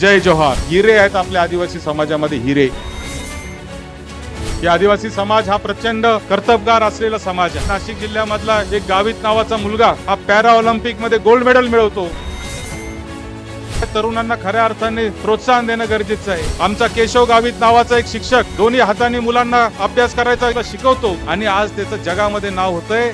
जय जोहार. हिरे आहेत आपल्या आदिवासी समाजामध्ये हिरे. या आदिवासी समाज हा प्रचंड कर्तबगार असलेला समाज आहे. नाशिक जिल्ह्यामधला एक गावित नावाचा मुलगा हा पॅरा ऑलिम्पिकमध्ये गोल्ड मेडल मिळवतो. तरुणांना खऱ्या अर्थाने प्रोत्साहन देणं गरजेचं आहे. आमचा केशव गावित नावाचा एक शिक्षक दोन्ही हाताने मुलांना अभ्यास करायचा शिकवतो आणि आज त्याचं जगामध्ये नाव होतंय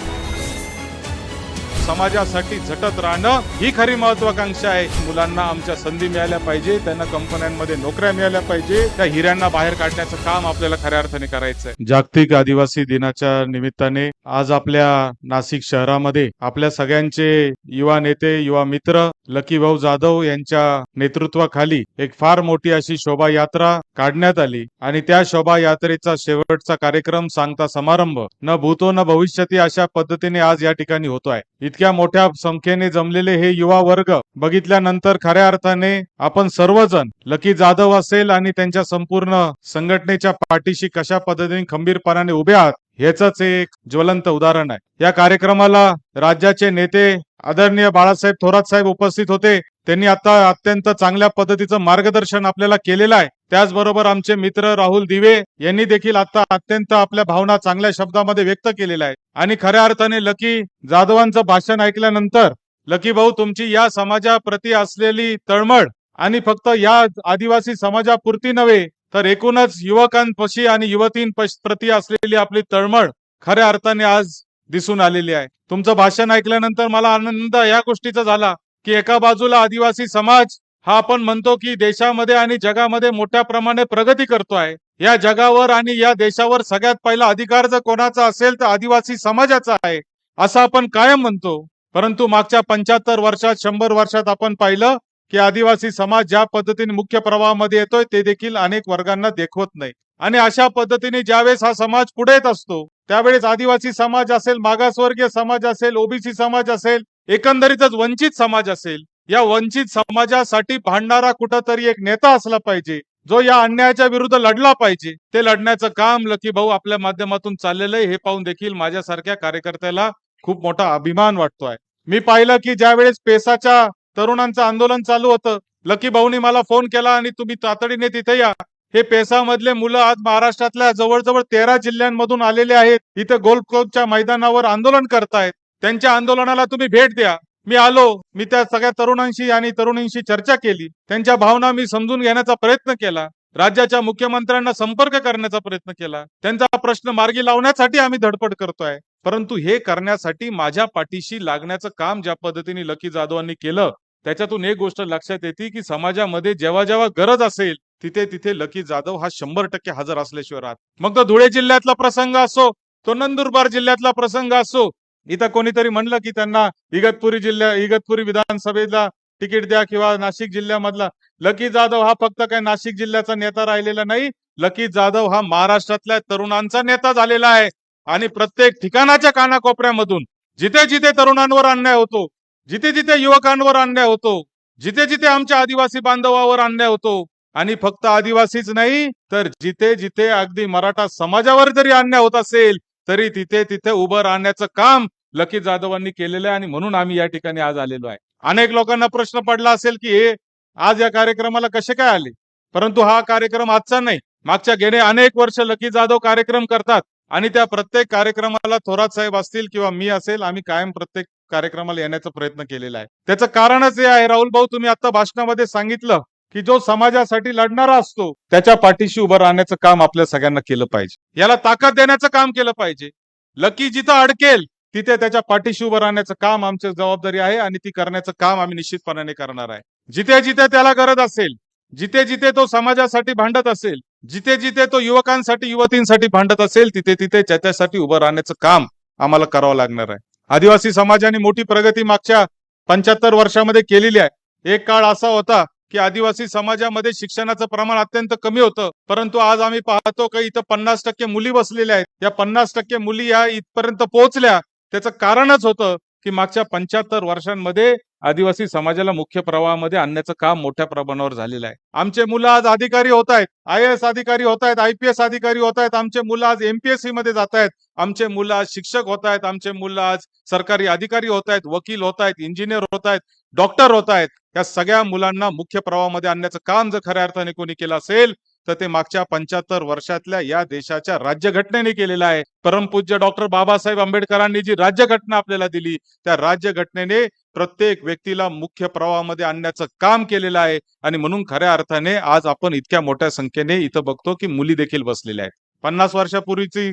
समाजासाठी झटत राहणं ही खरी महत्वाकांक्षा आहे. मुलांना आमच्या संधी मिळाल्या पाहिजे त्यांना कंपन्यांमध्ये नोकऱ्या मिळाल्या पाहिजे त्या हिऱ्यांना बाहेर काढण्याचं काम आपल्याला खऱ्या अर्थाने करायचं आहे जागतिक आदिवासी दिनाच्या निमित्ताने आज आपल्या नाशिक शहरामध्ये आपल्या सगळ्यांचे युवा नेते युवा मित्र लकी भाऊ जाधव यांच्या नेतृत्वाखाली एक फार मोठी अशी शोभायात्रा काढण्यात आली आणि त्या शोभायात्रेचा शेवटचा कार्यक्रम सांगता समारंभ न भूतो न भविष्यती अशा पद्धतीने आज या ठिकाणी होतो आहे इतक्या मोठ्या संख्येने जमलेले हे युवा वर्ग बघितल्यानंतर खऱ्या अर्थाने आपण सर्वजण लकी जाधव असेल आणि त्यांच्या संपूर्ण संघटनेच्या पाठीशी कशा पद्धतीने खंबीरपणाने उभे आहात ह्याच एक ज्वलंत उदाहरण आहे. या कार्यक्रमाला राज्याचे नेते आदरणीय बाळासाहेब थोरात साहेब उपस्थित होते. त्यांनी आता अत्यंत चांगल्या पद्धतीचं मार्गदर्शन आपल्याला केलेलं आहे. त्याचबरोबर आमचे मित्र राहुल दिवे यांनी देखील आता अत्यंत आपल्या भावना चांगल्या शब्दामध्ये व्यक्त केलेल्या आहेत. आणि खऱ्या अर्थाने लकी जाधवांचं भाषण ऐकल्यानंतर लकी भाऊ तुमची या समाजाप्रती असलेली तळमळ आणि फक्त या आदिवासी समाजापुरती नव्हे तर एकूणच युवकांपाशी आणि युवतींप्रती असलेली आपली तळमळ खऱ्या अर्थाने आज दिसून आलेली आहे. तुमचं भाषण ऐकल्यानंतर मला आनंद या गोष्टीचा झाला की एका बाजूला आदिवासी समाज हा आपण म्हणतो की देशामध्ये आणि जगामध्ये मोठ्या प्रमाणे प्रगती करतोय या जगावर आणि या देशावर सगळ्यात पहिला अधिकार जर कोणाचा असेल तर आदिवासी समाजाचा आहे असं आपण कायम म्हणतो. परंतु मागच्या पंच्याहत्तर वर्षात शंभर वर्षात आपण पाहिलं की आदिवासी समाज ज्या पद्धतीने मुख्य प्रवाहामध्ये येतोय ते देखील अनेक वर्गांना देखवत नाही. आणि अशा पद्धतीने ज्यावेळेस हा समाज पुढे येत असतो त्यावेळेस आदिवासी समाज असेल मागासवर्गीय समाज असेल ओबीसी समाज असेल एकंदरीतच वंचित समाज असेल या वंचित समाजासाठी भांडणारा कुठंतरी एक नेता असला पाहिजे जो या अन्यायाच्या विरुद्ध लढला पाहिजे. ते लढण्याचं काम लकी भाऊ आपल्या माध्यमातून चाललेलं आहे हे पाहून देखील माझ्यासारख्या कार्यकर्त्याला खूप मोठा अभिमान वाटतोय. मी पाहिलं की ज्यावेळेस पेसाच्या तरुणांचं आंदोलन चालू होतं लकी भाऊनी मला फोन केला आणि तुम्ही तातडीने तिथे या. हे पेसामधले मुलं आज महाराष्ट्रातल्या जवळजवळ तेरा जिल्ह्यांमधून आलेले आहेत. इथे गोल्फ क्लबच्या मैदानावर आंदोलन करतायत. त्यांच्या आंदोलनाला तुम्ही भेट द्या. मी आलो. मी त्या सगळ्या तरुणांशी आणि तरुणींशी चर्चा केली. त्यांच्या भावना मी समजून घेण्याचा प्रयत्न केला. राज्याच्या मुख्यमंत्र्यांना संपर्क करण्याचा प्रयत्न केला. त्यांचा प्रश्न मार्गी लावण्यासाठी आम्ही धडपड करतोय. परंतु हे करण्यासाठी माझ्या पाठीशी लागण्याचं काम ज्या पद्धतीने लकी जाधवांनी केलं त्याच्यातून एक गोष्ट लक्षात येते की समाजामध्ये जेव्हा जेव्हा गरज असेल तिथे तिथे लकी जाधव हा शंभर टक्के हजर असल्याशिवाय राहत मग तो धुळे जिल्ह्यातला प्रसंग असो तो नंदुरबार जिल्ह्यातला प्रसंग असो इथं कोणीतरी म्हणलं की त्यांना इगतपुरी जिल्ह्या इगतपुरी विधानसभेला तिकीट द्या किंवा नाशिक जिल्ह्यामधला. लकी जाधव हा फक्त काय नाशिक जिल्ह्याचा नेता राहिलेला नाही लकी जाधव हा महाराष्ट्रातल्या तरुणांचा नेता झालेला आहे. आणि प्रत्येक ठिकाणाच्या कानाकोपऱ्यामधून जिथे जिथे तरुणांवर अन्याय होतो जिथे जिथे युवकांवर अन्याय होतो जिथे जिथे आमच्या आदिवासी बांधवावर अन्याय होतो आणि फक्त आदिवासीच नाही तर जिथे जिथे अगदी मराठा समाजावर जरी अन्याय होत असेल तरी तिथे तिथे उभं राहण्याचं काम लकी जाधवांनी केलेलं आहे आणि म्हणून आम्ही या ठिकाणी आज आलेलो आहे. अनेक लोकांना प्रश्न पडला असेल की हे आज या कार्यक्रमाला कसे काय आले? परंतु हा कार्यक्रम आजचा नाही. मागच्या गेले अनेक वर्ष लकी जाधव कार्यक्रम करतात आणि त्या प्रत्येक कार्यक्रमाला थोरात साहेब असतील किंवा मी असेल आम्ही कायम प्रत्येक कार्यक्रमाला येण्याचा प्रयत्न केलेला आहे. त्याचं कारणच हे आहे. राहुल भाऊ तुम्ही आता भाषणामध्ये सांगितलं की जो समाजासाठी लढणारा असतो त्याच्या पाठीशी उभं राहण्याचं काम आपल्या सगळ्यांना केलं पाहिजे. याला ताकद देण्याचं काम केलं पाहिजे. लकी जिथं अडकेल तिथे त्याच्या पाठीशी उभं राहण्याचं काम आमची जबाबदारी आहे आणि ती करण्याचं काम आम्ही निश्चितपणाने करणार आहे. जिथे जिथे त्याला गरज असेल जिथे जिथे तो समाजासाठी भांडत असेल जिथे जिथे तो युवकांसाठी युवतींसाठी भांडत असेल तिथे तिथे त्याच्यासाठी उभं राहण्याचं काम आम्हाला करावं लागणार आहे. आदिवासी समाजाने मोठी प्रगती मागच्या पंच्याहत्तर वर्षामध्ये केलेली आहे. एक काळ असा होता की आदिवासी समाजामध्ये शिक्षणाचं प्रमाण अत्यंत कमी होतं. परंतु आज आम्ही पाहतो की इथं पन्नास टक्के मुली बसलेल्या आहेत. या पन्नास टक्के मुली या इथपर्यंत पोहोचल्या. त्याचं कारणच होतं की मागच्या पंच्याहत्तर वर्षांमध्ये आदिवासी समाजाला मुख्य प्रवाहामध्ये आणण्याचं काम मोठ्या प्रमाणावर झालेलं आहे. आमचे मुलं आज अधिकारी होत आहेत. आय एस अधिकारी होत आहेत. आय पी एस अधिकारी होत आहेत. आमचे मुलं आज एमपीएससी मध्ये जात आहेत. आमचे मुलं आज शिक्षक होत आहेत. आमचे मुलं आज सरकारी अधिकारी होत आहेत. वकील होत आहेत. इंजिनियर होत आहेत. डॉक्टर होत आहेत. या सगळ्या मुलांना मुख्य प्रवाहामध्ये आणण्याचं काम जर खऱ्या अर्थाने कोणी केलं असेल तर ते मागच्या पंच्याहत्तर वर्षातल्या या देशाच्या राज्यघटनेने केलेलं आहे. परमपूज्य डॉक्टर बाबासाहेब आंबेडकरांनी जी राज्यघटना आपल्याला दिली त्या राज्यघटनेने प्रत्येक व्यक्तीला मुख्य प्रवाहामध्ये आणण्याचं काम केलेलं आहे. आणि म्हणून खऱ्या अर्थाने आज आपण इतक्या मोठ्या संख्येने इथं बघतो की मुली देखील बसलेल्या आहेत. पन्नास वर्षापूर्वीची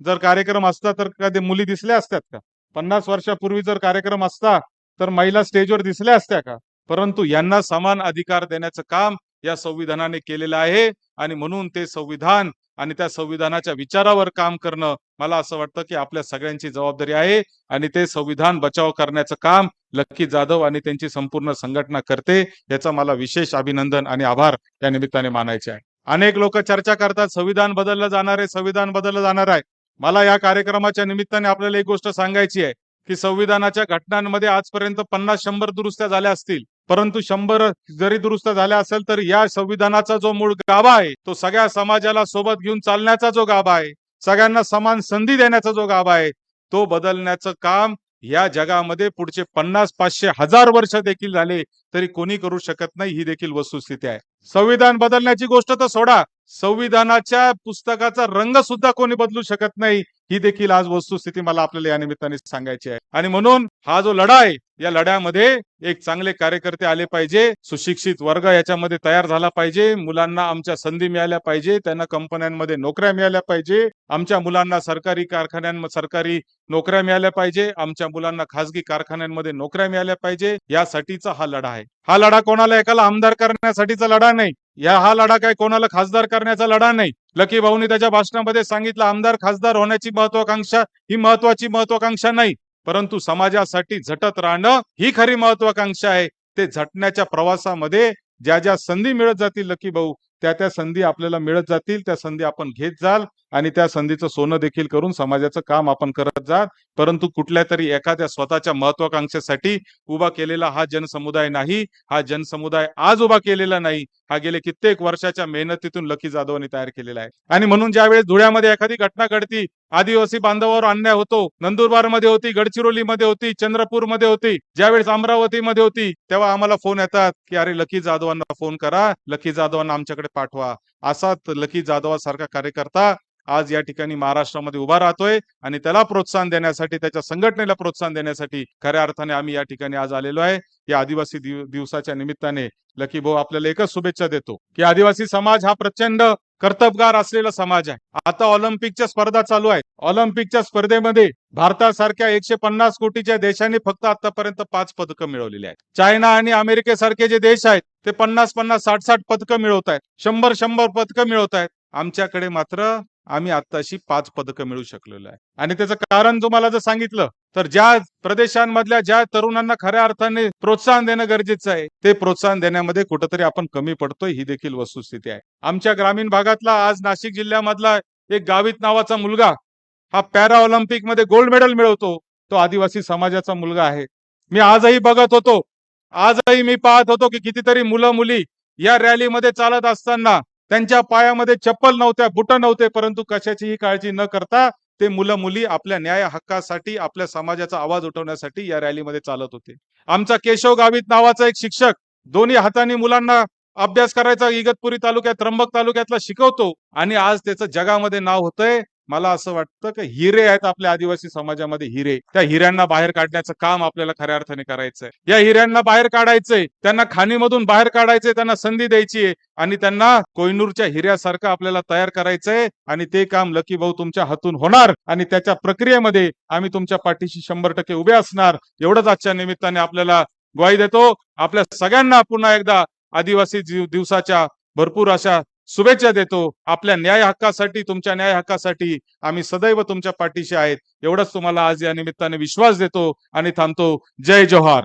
जर कार्यक्रम असता तर कधी मुली दिसल्या असत्यात का? पन्नास वर्षापूर्वी जर कार्यक्रम असता तर महिला स्टेजवर दिसल्या असत्या का? परंतु यांना समान अधिकार देण्याचं काम या संविधानाने केलेलं आहे. आणि म्हणून ते संविधान आणि त्या संविधानाच्या विचारावर काम करणं मला असं वाटतं की आपल्या सगळ्यांची जबाबदारी आहे आणि ते संविधान बचाव करण्याचं काम लक्की जाधव आणि त्यांची संपूर्ण संघटना करते. याचा मला विशेष अभिनंदन आणि आभार या निमित्ताने मानायचे आहे. अनेक लोक चर्चा करतात संविधान बदललं जाणार आहे संविधान बदललं जाणार आहे. मला या कार्यक्रमाच्या निमित्ताने आपल्याला एक गोष्ट सांगायची आहे की संविधानाच्या घटनांमध्ये आजपर्यंत पन्नास शंभर दुरुस्त्या झाल्या असतील. परंतु शंभर जरी दुरुस्त झाल्या असेल तर या संविधानाचा जो मूळ गाभा आहे तो सगळ्या समाजाला सोबत घेऊन चालण्याचा जो गाभा आहे सगळ्यांना समान संधी देण्याचा जो गाभा आहे तो बदलण्याचं काम या जगामध्ये पुढचे पन्नास पाचशे हजार वर्ष देखील झाले तरी कोणी करू शकत नाही ही देखील वस्तुस्थिती आहे. संविधान बदलण्याची गोष्ट तर सोडा संविधानाच्या पुस्तकाचा रंग सुद्धा कोणी बदलू शकत नाही ही देखील आज वस्तुस्थिती मला आपल्याला या निमित्ताने सांगायची आहे. आणि म्हणून हा जो लढा आहे या लढ्यामध्ये एक चांगले कार्यकर्ते आले पाहिजे सुशिक्षित वर्ग याच्यामध्ये तयार झाला पाहिजे मुलांना आमच्या संधी मिळाल्या पाहिजे त्यांना कंपन्यांमध्ये नोकऱ्या मिळाल्या पाहिजे आमच्या मुलांना सरकारी कारखान्यांमध्ये सरकारी नोकऱ्या मिळाल्या पाहिजे आमच्या मुलांना खासगी कारखान्यांमध्ये नोकऱ्या मिळाल्या पाहिजे यासाठीचा हा लढा आहे. हा लढा कोणाला एकाला आमदार करण्यासाठीचा लढा नाही. या हा लढा काय कोणाला खासदार करण्याचा लढा नाही. लकी भाऊनी त्याच्या भाषणामध्ये सांगितलं आमदार खासदार होण्याची महत्वाकांक्षा ही महत्वाची महत्वाकांक्षा नाही. परंतु समाजासाठी झटत राहणं ही खरी महत्वाकांक्षा आहे. ते झटण्याच्या प्रवासामध्ये ज्या ज्या संधी मिळत जातील लकी भाऊ त्या त्या संधी आपल्याला मिळत जातील त्या संधी आपण घेत जाल आणि त्या संधीचं सोनं देखील करून समाजाचं काम आपण करत जात परंतु कुठल्या तरी एखाद्या स्वतःच्या महत्वाकांक्षेसाठी उभा केलेला हा जनसमुदाय नाही. हा जनसमुदाय आज उभा केलेला नाही. हा गेले कित्येक वर्षाच्या मेहनतीतून लकी जाधवांनी तयार केलेला आहे. आणि म्हणून ज्यावेळेस धुळ्यामध्ये एखादी घटना घडती आदिवासी बांधवावर अन्याय होतो नंदुरबारमध्ये होती गडचिरोली मध्ये होती चंद्रपूरमध्ये होती ज्यावेळेस अमरावतीमध्ये होती तेव्हा आम्हाला फोन येतात की अरे लकी जाधवांना फोन करा. लकी जाधवांना आमच्याकडे पाठवा. असा लकी जाधवासारखा कार्यकर्ता आज या ठिकाणी महाराष्ट्रामध्ये उभा राहतोय आणि त्याला प्रोत्साहन देण्यासाठी त्याच्या संघटनेला प्रोत्साहन देण्यासाठी खऱ्या अर्थाने आम्ही या ठिकाणी आज आलेलो आहे. या आदिवासी दिव- दिवसाच्या निमित्ताने लकी भाऊ आपल्याला एकच शुभेच्छा देतो की आदिवासी समाज हा प्रचंड कर्तबगार असलेला समाज आहे. आता ऑलिम्पिकच्या स्पर्धा चालू आहेत. ऑलिम्पिकच्या स्पर्धेमध्ये भारतासारख्या एकशे पन्नास कोटीच्या देशांनी फक्त आतापर्यंत पाच पदकं मिळवलेली आहेत. चायना आणि अमेरिकेसारखे जे देश आहेत ते पन्नास पन्नास साठ साठ पदकं मिळवत आहेत. शंभर शंभर पदकं मिळवत आहेत. आमच्याकडे मात्र आम्ही आत्ताशी पाच पदकं मिळू शकलेलो आहे. आणि त्याचं कारण तुम्हाला जर सांगितलं तर ज्या प्रदेशांमधल्या ज्या तरुणांना खऱ्या अर्थाने प्रोत्साहन देणं गरजेचं आहे ते प्रोत्साहन देण्यामध्ये कुठंतरी आपण कमी पडतोय ही देखील वस्तुस्थिती आहे. आमच्या ग्रामीण भागातला आज नाशिक जिल्ह्यामधला एक गावित नावाचा मुलगा हा पॅरा ऑलिम्पिकमध्ये गोल्ड मेडल मिळवतो तो आदिवासी समाजाचा मुलगा आहे. मी आजही बघत होतो. आजही मी पाहत होतो की कितीतरी मुलं मुली या रॅलीमध्ये चालत असताना त्यांच्या पायामध्ये चप्पल नव्हत्या बुट नव्हते परंतु कशाचीही काळजी न करता ते मुलं मुली आपल्या न्याय हक्कासाठी आपल्या समाजाचा आवाज उठवण्यासाठी या रॅलीमध्ये चालत होते. आमचा केशव गावित नावाचा एक शिक्षक दोन्ही हातांनी मुलांना अभ्यास करायचा इगतपुरी तालुक्यात त्र्यंबक तालुक्यातला शिकवतो आणि आज त्याचं जगामध्ये नाव होतंय मला असं वाटतं की हिरे आहेत आपल्या आदिवासी समाजामध्ये हिरे. त्या हिऱ्यांना बाहेर काढण्याचं काम आपल्याला खऱ्या अर्थाने करायचंय. या हिऱ्यांना बाहेर काढायचंय. त्यांना खाणीमधून बाहेर काढायचंय. त्यांना संधी द्यायची आणि त्यांना कोयनूरच्या हिऱ्यासारखं आपल्याला तयार करायचंय. आणि ते काम लकी भाऊ तुमच्या हातून होणार. आणि त्याच्या प्रक्रियेमध्ये आम्ही तुमच्या पाठीशी शंभर टक्के उभे असणार. एवढंच आजच्या निमित्ताने आपल्याला ग्वाही देतो. आपल्या सगळ्यांना पुन्हा एकदा आदिवासी दिवसाच्या भरपूर अशा शुभेच्छा देतो. आपल्या न्याय हक्कासाठी तुमच्या न्याय हक्कासाठी आम्ही सदैव तुमच्या पाठीशी आहेत. एवढंच तुम्हाला आज या निमित्ताने विश्वास देतो आणि थांबतो. जय जोहार.